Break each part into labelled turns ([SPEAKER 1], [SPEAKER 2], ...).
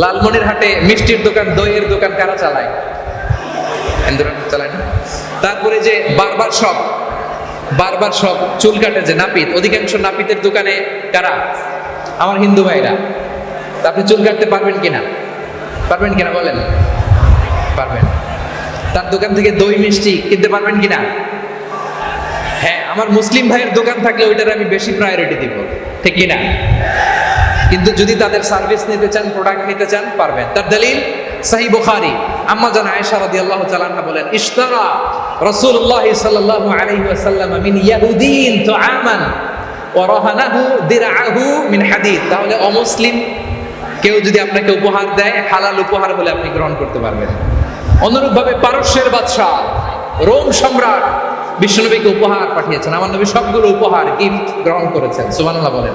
[SPEAKER 1] লালমনির হাটে মিষ্টির দোকান, দইয়ের দোকান কারা চালায়? চালায় না? তারপরে যে বারবার শপ বারবার শপ চুল কাটে যে নাপিত, অধিকাংশ নাপিতের দোকানে কারা? আমার হিন্দু ভাইরা। আপনি চুল কাটতে পারবেন কিনা? পারবেন কিনা বলেন? পারবেন। তার দোকান থেকে দই, মিষ্টি কিনতে পারবেন কিনা? হ্যাঁ আমার মুসলিম ভাইয়ের দোকান থাকলে ওইটার আমি বেশি প্রায়োরিটি দিব। ঠিক কিনা? কিন্তু যদি তাদের সার্ভিস নিতে চান প্রোডাক্ট নিতে চান, পারবেন। তার দলিল, সাহি বুখারি। আম্মা জান আয়েশা রাদিয়াল্লাহু তাআলা বলেন, ইশতারা রাসূলুল্লাহ সাল্লাল্লাহু আলাইহি ওয়াসাল্লাম মিন ইয়াহুদিন তুআমান ওয়া রাহানাহু দিরআহু মিন হাদিদ। তাহলে অমুসলিম, কেউ যদি আপনাকে উপহার দেয়, হালাল উপহার বলে আপনি গ্রহণ করতে পারবেন। অনুরূপভাবে পারস্যের বাদশাহ, রোম সম্রাট বিশ্বনবীকে উপহার পাঠিয়েছেন। আমার নবী সবগুলো উপহার, গিফট গ্রহণ করেছেন, সুবহানাল্লাহ বলেন।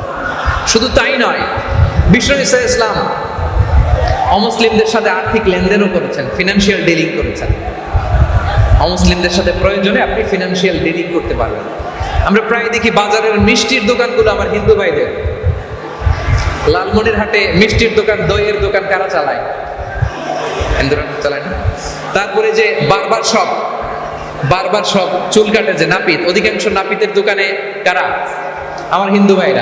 [SPEAKER 1] শুধু তাই নয় বিশ্ব ইসা ইসলাম অমুসলিমদের সাথে আর্থিক লেনদেনও করেছেন ফিনান্সিয়াল ডিলিং করেছেন। অমুসলিমদের সাথে প্রয়োজনে আপনি ফিনান্সিয়াল ডিলিং করতে পারবেন। আমরা প্রায় দেখি বাজারের মিষ্টির দোকানগুলো আমার হিন্দু ভাইদের। লালমনির হাটে মিষ্টির দোকান, দইয়ের দোকান কারা চালায়? চালায় না? তারপরে যে বারবার সব বারবার সব চুল কাটে যে নাপিত, অধিকাংশ নাপিতের দোকানে কারা? আমার হিন্দু ভাইরা।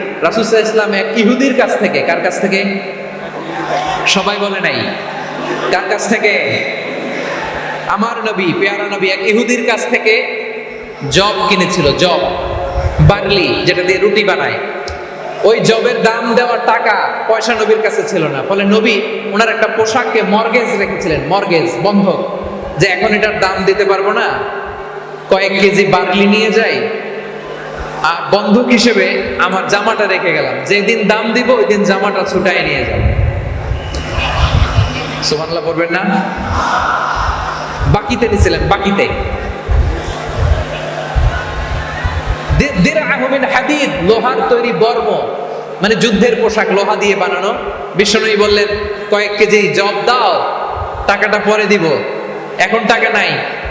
[SPEAKER 1] আলাইহি ওয়াসাল্লাম এক ইহুদির কাছ থেকে, কার কাছ থেকে? সবাই বলে নাই। কার কাছ থেকে? আমার নবী, পেয়ারা নবী এক ইহুদির কাছ থেকে জব কিনেছিল জব বার্লি, যেটা দিয়ে রুটি বানায়। ওই জবের দাম দেওয়ার টাকা পয়সা নবীর কাছে ছিল না। ফলে নবী ওনার একটা পোশাককে মর্গেজ রেখেছিলেন মর্গেজ বন্ধক। যে এখন এটার দাম দিতে পারব না। কয়েক কেজি বার্লি নিয়ে যাই আর বন্ধক হিসেবে আমার জামাটা রেখে গেলাম। যেদিন দাম দিব ওই দিন জামাটা ছুটাই নিয়ে যাব। সুমানলা পড়বেন না? বাকিতে নিছিলেন, বাকিতে। হাদিদ, লোহার তৈরি বর্ম। মানে যুদ্ধের পোশাক, লোহা দিয়ে বানানো। বিষ্ণুই বললেন, কয়েক কেজি জব দাও, টাকাটা পরে দিব। এখন টাকা নাই।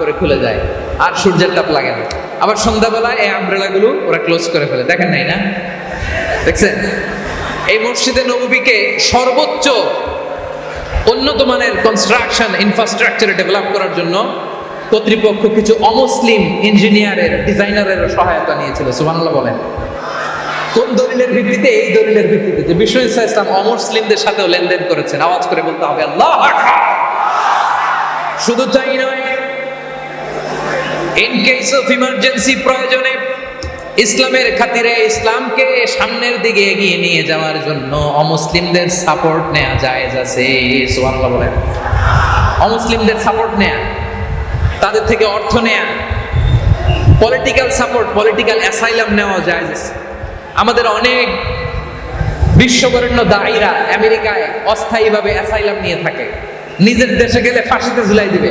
[SPEAKER 1] করে খুলে যায়, আর সূর্যের তাপ লাগে না। আবার সন্ধ্যাবেলায় এই আমব্রেলাগুলো ওরা ক্লোজ করে ফেলে। দেখেন নাই না? দেখছেন? এই মসজিদে নববীকে সর্বোচ্চ উন্নত মানের কনস্ট্রাকশন ইনফ্রাস্ট্রাকচারে ডেভেলপ করার জন্য কর্তৃপক্ষ কিছু অমুসলিম ইঞ্জিনিয়ারের ডিজাইনারের সহায়তা নিয়েছিল। সুবহানাল্লাহ বলেন। কোন দলিলের ভিত্তিতে? এই দলিলের ভিত্তিতে যে বিশ্ব ইসা ইসলাম অমুসলিমদের সাথেও লেনদেন করেছেন। আওয়াজ করে বলতে হবে, আল্লাহ শুধু তাই নয় ইন কেস অফ ইমার্জেন্সি প্রয়োজনে ইসলামের খাতিরে ইসলামকে সামনের দিকে এগিয়ে নিয়ে যাওয়ার জন্য অমুসলিমদের সাপোর্ট নেওয়া যায় আছে। সুবহানাল্লাহ বলেন। অমুসলিমদের সাপোর্ট নেয়া, তাদের থেকে অর্থ নেয়া পলিটিক্যাল সাপোর্ট পলিটিক্যাল অ্যাসাইলাম নেওয়া যায় আমাদের অনেক বিশ্ববরেণ্য দায়ীরা আমেরিকায় অস্থায়ীভাবে অ্যাসাইলাম নিয়ে থাকে। নিজের দেশে গেলে ফাঁসিতে ঝুলাই দিবে।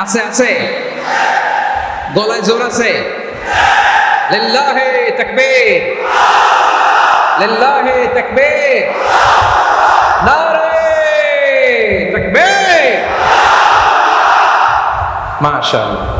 [SPEAKER 1] আছে আছে। গলায় জোর আছে। লিল্লাহে তাকবীর। লিল্লাহে তাকবীর। নারে তাকবীর। মাশাআল্লাহ।